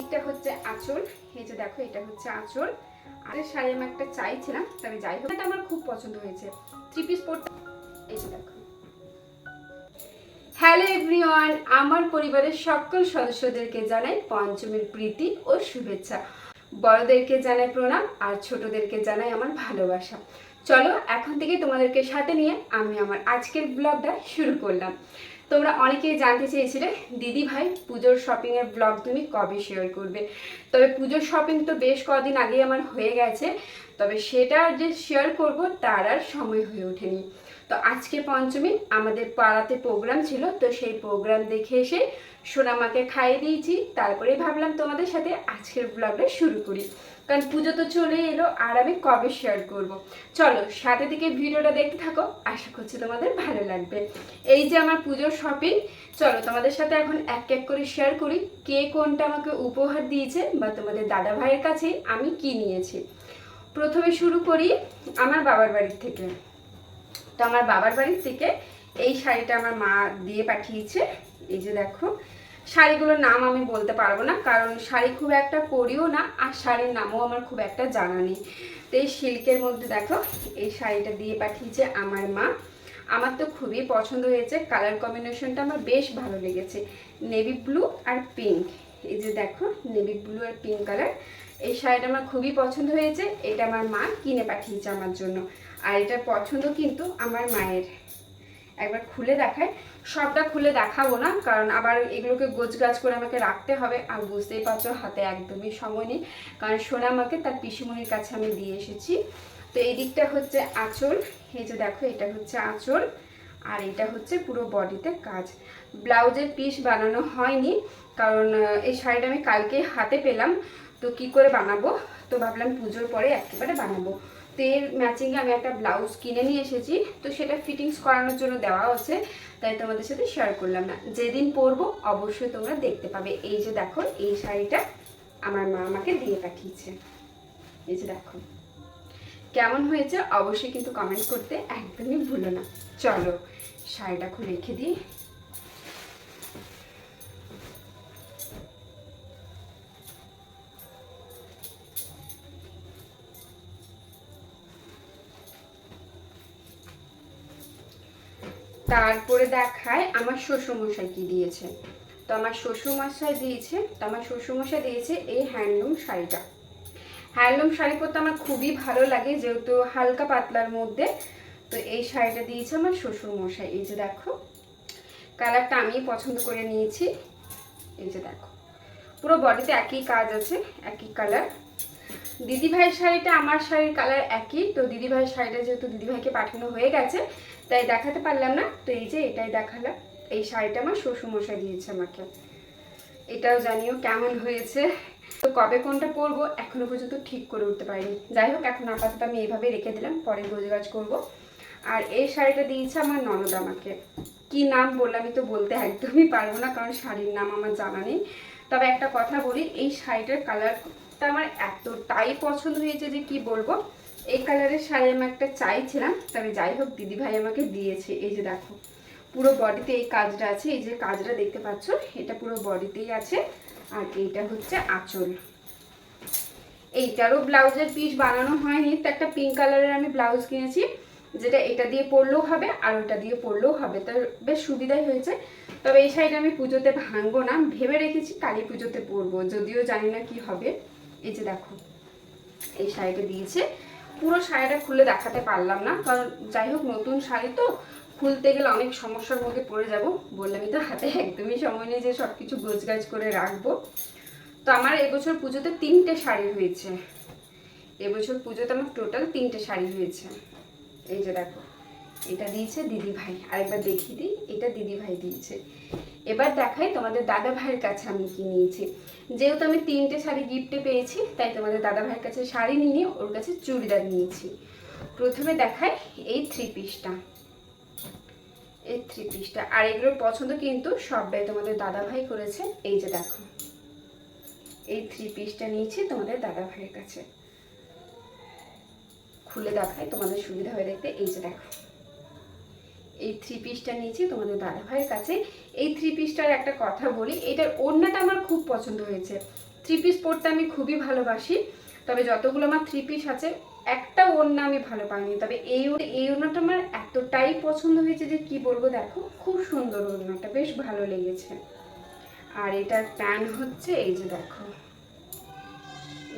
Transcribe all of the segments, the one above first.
এটা হচ্ছে আঁচল। এই যে দেখো, এটা হচ্ছে আঁচল। আর শাড়ি আমি একটা চাইছিলাম তবে যাই হোক, এটা আমার খুব পছন্দ হয়েছে। থ্রি পিস পরতে এই যে দেখো। হ্যালো এভরিওয়ান আমার পরিবারের সকল সদস্যদেরকে জানাই পঞ্চমীর প্রীতি ও শুভেচ্ছা। বড়দেরকে জানাই প্রণাম, আর ছোটদেরকে জানাই আমার ভালোবাসা। চলো, এখন থেকে তোমাদেরকে সাথে নিয়ে আমি আমার আজকের ব্লগটা শুরু করলাম। তোমরা অনেকেই জানতে চেয়েছিলে, দিদি ভাই পুজোর শপিংয়ের ব্লগ তুমি কবে শেয়ার করবে? তবে পুজোর শপিং তো বেশ কদিন আগেই আমার হয়ে গেছে, তবে সেটা যে শেয়ার করব তার আর সময় হয়ে ওঠেনি। তো আজকে পঞ্চমী, আমাদের পাড়াতে প্রোগ্রাম ছিল, তো সেই প্রোগ্রাম দেখে এসে সোনামাকে খাইয়ে দিয়েছি তারপরে ভাবলাম তোমাদের সাথে আজকের ব্লগটা শুরু করি। কারণ পুজো তো চলে এলো আর আমি কবে শেয়ার করব? চলো, সাথে থেকে ভিডিওটা দেখতে থাকো, আশা করছি তোমাদের ভালো লাগবে। এই যে আমার পুজোর শপিং চলো তোমাদের সাথে এখন এক এক করে শেয়ার করি, কে কোনটা আমাকে উপহার দিয়েছে বা তোমাদের দাদা ভাইয়ের কাছে আমি কি নিয়েছি। প্রথমে শুরু করি আমার বাবার বাড়ির থেকে। তো আমার বাবার বাড়ির থেকে এই শাড়িটা আমার মা দিয়ে পাঠিয়েছে। এই যে দেখো শাড়িগুলোর নাম আমি বলতে পারব না, কারণ শাড়ি খুব একটা পরিও না, আর শাড়ির নামও আমার খুব একটা জানা নেই। তো এই সিল্কের মধ্যে দেখো, এই শাড়িটা দিয়ে পাঠিয়েছে আমার মা। আমার তো খুবই পছন্দ হয়েছে, কালার কম্বিনেশনটা আমার বেশ ভালো লেগেছে। নেভি ব্লু আর পিঙ্ক, এই যে দেখো, নেভি ব্লু আর পিঙ্ক কালার। এই শাড়িটা আমার খুবই পছন্দ হয়েছে, এটা আমার মা কিনে পাঠিয়েছে আমার জন্য। আর এটার পছন্দ কিন্তু আমার মায়ের। একবার খুলে দেখায় সবটা খুলে দেখাবো না, কারণ আবার এগুলোকে গোছগাছ করে আমাকে রাখতে হবে। আর বুঝতেই পারছ, হাতে একদমই সময় নেই। কারণ সোনা আমাকে তার পিসিমণির কাছে আমি দিয়ে এসেছি। তো এই দিকটা হচ্ছে আঁচল। এই যে দেখো, এটা হচ্ছে আঁচল। আর এটা হচ্ছে পুরো বডিতে কাজ। ব্লাউজের পিস বানানো হয়নি, কারণ এই শাড়িটা আমি কালকে হাতে পেলাম। তো কি করে বানাবো? তো ভাবলাম পুজোর পরে একেবারে বানাবো। তো এর ম্যাচিংয়ে আমি একটা ব্লাউজ কিনে নিয়ে এসেছি। তো সেটা ফিটিংস করানোর জন্য দেওয়া হচ্ছে। তাই তোমাদের সাথে শেয়ার করলাম না। যেদিন পরবো অবশ্যই তোমরা দেখতে পাবে। এই যে দেখো, এই শাড়িটা আমার মা আমাকে দিয়ে পাঠিয়েছে। এই যে দেখো। কেমন হয়েছে অবশ্যই কিন্তু কমেন্ট করতে একদমই ভুলো না। চলো শাড়িটা খুলে রেখে দিই। তারপরে দেখায় আমার শ্বশুরমশাই কি দিয়েছে। তো আমার শ্বশুরমশাই দিয়েছে, তো আমার শ্বশুরমশাই দিয়েছে এই হ্যান্ডলুম শাড়িটা। হ্যান্ডলুম শাড়ি পরতে আমার খুবই ভালো লাগে, যেহেতু হালকা পাতলার মধ্যে। তো এই শাড়িটা দিয়েছে আমার শ্বশুরমশাই, এই যে দেখো। কালারটা আমি পছন্দ করে নিয়েছি, এই যে দেখো। পুরো বডিতে একই কাজ আছে, একই কালার। দিদিভাইয়ের শাড়িটা আমার শাড়ির কালার একই। তো দিদিভাইয়ের শাড়িটা যেহেতু দিদিভাইকে পাঠানো হয়ে গেছে, তাই দেখাতে পারলাম না। তো এই যে এটাই দেখালাম। এই শাড়িটা আমার শ্বশুরমশাই দিয়েছে আমাকে। এটাও জানিও কেমন হয়েছে। তো কবে কোনটা পরবো এখনও পর্যন্ত ঠিক করে উঠতে পারিনি। যাই হোক, এখন আপাতত আমি এইভাবে রেখে দিলাম, পরে গোজগাজ করব। আর এই শাড়িটা দিয়েছে আমার ননদ আমাকে। কি নাম বললাম আমি তো বলতে একদমই পারব না, কারণ শাড়ির নাম আমার জানা নেই। তবে একটা কথা বলি, এই শাড়িটার কালারটা আমার এতটাই পছন্দ হয়েছে যে কি বলব? এই কালারের শাড়ি আমি একটা চাইছিলাম, তবে যাই হোক, দিদিভাই আমাকে দিয়েছে। এই যে দেখো, পুরো বডিতে এই কাজটা আছে। এই যে কাজটা দেখতে পাচ্ছ, এটা পুরো বডিতেই আছে। আর এইটা হচ্ছে আঁচল। এইটারও ব্লাউজের পিস বানানো হয়নি, তো একটা পিঙ্ক কালারের আমি ব্লাউজ কিনেছি, যেটা এটা দিয়ে পরলেও হবে আর ওটা দিয়ে পরলেও হবে। তো বেশ সুবিধাই হয়েছে। তবে এই শাড়িটা আমি পুজোতে ভাঙবো না ভেবে রেখেছি কালী পুজোতে পরবো, যদিও জানি না কি হবে। এই যে দেখো, এই শাড়িটা দিয়েছে। পুরো শাড়িটা খুলে দেখাতে পারলাম না, কারণ যাই হোক, নতুন শাড়ি তো খুলতে গেলে অনেক সমস্যার মধ্যে পড়ে যাব। বললামই তো হাতে একদমই সময় নেই যে সব কিছু গোছগাছ করে রাখব। তো আমার এবছর পুজোতে তিনটে শাড়ি হয়েছে। এবছর পুজোতে আমার টোটাল তিনটে শাড়ি হয়েছে। এই যে দেখো, এটা দিয়েছে দিদি ভাই আরেকবার দেখিয়ে দিই, এটা দিদি ভাই দিয়েছে। এবার দেখাই তোমাদের দাদা ভাইয়ের কাছে আমি কি নিয়েছি। যেহেতু আমি তিনটে শাড়ি গিফটে পেয়েছি, তাই তোমাদের দাদা ভাইয়ের কাছে শাড়ি নিয়ে ওর কাছে চুড়িদার নিয়েছি। প্রথমে দেখাই এই থ্রি পিসটা এই থ্রি পিসটা আর এগুলোর পছন্দ কিন্তু সবটাই তোমাদের দাদা ভাই করেছে। এই যে দেখো। এই থ্রি পিসটা নিয়েছি তোমাদের দাদা ভাইয়ের কাছে। খুলে দেখাই তোমাদের সুবিধা হয়ে দেখতে। এই যে দেখো। এই থ্রি পিসটা নিয়েছি তোমাদের দাদা ভাইয়ের কাছে। এই থ্রি পিসটার একটা কথা বলি, এটার ওড়নাটা আমার খুব পছন্দ হয়েছে। থ্রি পিস পরতে আমি খুবই ভালোবাসি, তবে যতগুলো আমার থ্রি পিস আছে, একটা ওড়না আমি ভালো পাইনি। তবে এই এই ওড়নাটা আমার এতটাই পছন্দ হয়েছে যে কি বলব দেখো, খুব সুন্দর ওড়নাটা, বেশ ভালো লেগেছে। আর এটার প্যান্ট হচ্ছে, এই যে দেখো,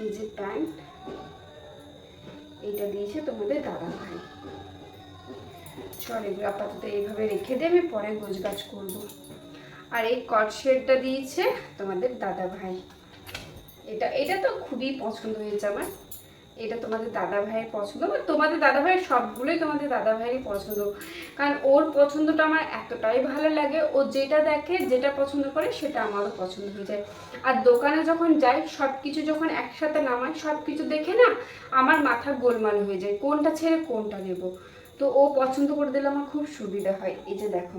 এই যে প্যান্ট, এইটা দিয়েছে তোমাদের দাদা ভাই চল এগুলো আপাতত এইভাবে রেখে দিয়ে আমি পরে গোছ গাছ করব। আর এই কট শেডটা দিয়েছে তোমাদের দাদা ভাই এটা এটা তো খুবই পছন্দ হয়েছে আমার। এটা তোমাদের দাদা ভাইয়ের পছন্দ, বা তোমাদের দাদা ভাইয়ের সবগুলোই তোমাদের দাদা ভাইয়েরই পছন্দ। কারণ ওর পছন্দটা আমার এতটাই ভালো লাগে, ও যেটা দেখে যেটা পছন্দ করে সেটা আমারও পছন্দ হয়ে যায়। আর দোকানে যখন যাই সব কিছু যখন একসাথে নামাই সব কিছু দেখে না আমার মাথা গোলমাল হয়ে যায়, কোনটা ছেড়ে কোনটা নেব। তো ও পছন্দ করে দিলে আমার খুব সুবিধা হয়। এই যে দেখো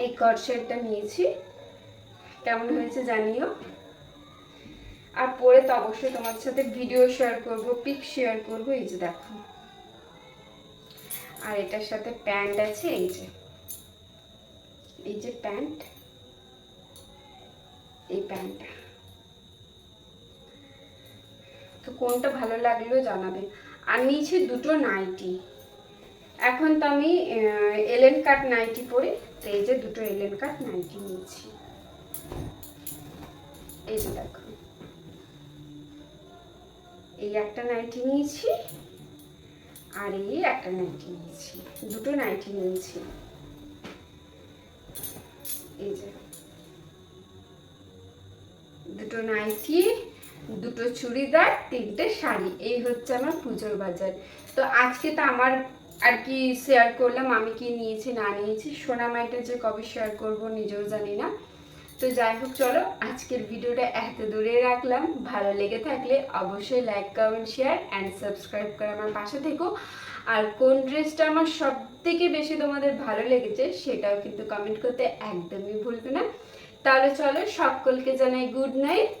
এই কট শেডটা নিয়েছি। কেমন হয়েছে জানিও। আর পরে তো অবশ্যই তোমার সাথে ভিডিও শেয়ার করব পিক শেয়ার করব এই যে দেখো। আর এটার সাথে প্যান্ট আছে এই যে। এই যে প্যান্ট এই প্যান্টটা তো কোনটা ভালো লাগল জানাবে। আর নিয়েছি দুটো নাইটি এখন তো আমি এলেন কাট নাইটি পরি, তো এই যে দুটো এলেন কাট নাইটি নিয়েছি। এই যে দেখো। এই একটা নাইটি নিয়েছি, আর এই একটা নাইটি নিয়েছি। দুটো নাইটি নিয়েছি। এই যে। দুটো নাইটি দুটো চুড়িদার, তিনটে শাড়ি। এই হচ্ছে আমার পুজোর বাজার। তো আজকে তো আমার আর কি শেয়ার করলাম, আমি কি নিয়েছি, না নিয়েছি, সোনা মাইটা যে কবে শেয়ার করব নিজেও জানি না। তো যাই হোক, চলো আজকের ভিডিওটা এত দূরে রাখলাম। ভালো লেগে থাকলে অবশ্যই like comment share and subscribe করে আমার পাশে থেকো। আর কোন ড্রেসটা আমার সব থেকে বেশি তোমাদের ভালো লেগেছে সেটাও কিন্তু কমেন্ট করতে একদমই ভুলবে না। তাহলে চলো সকলকে জানাই গুড নাইট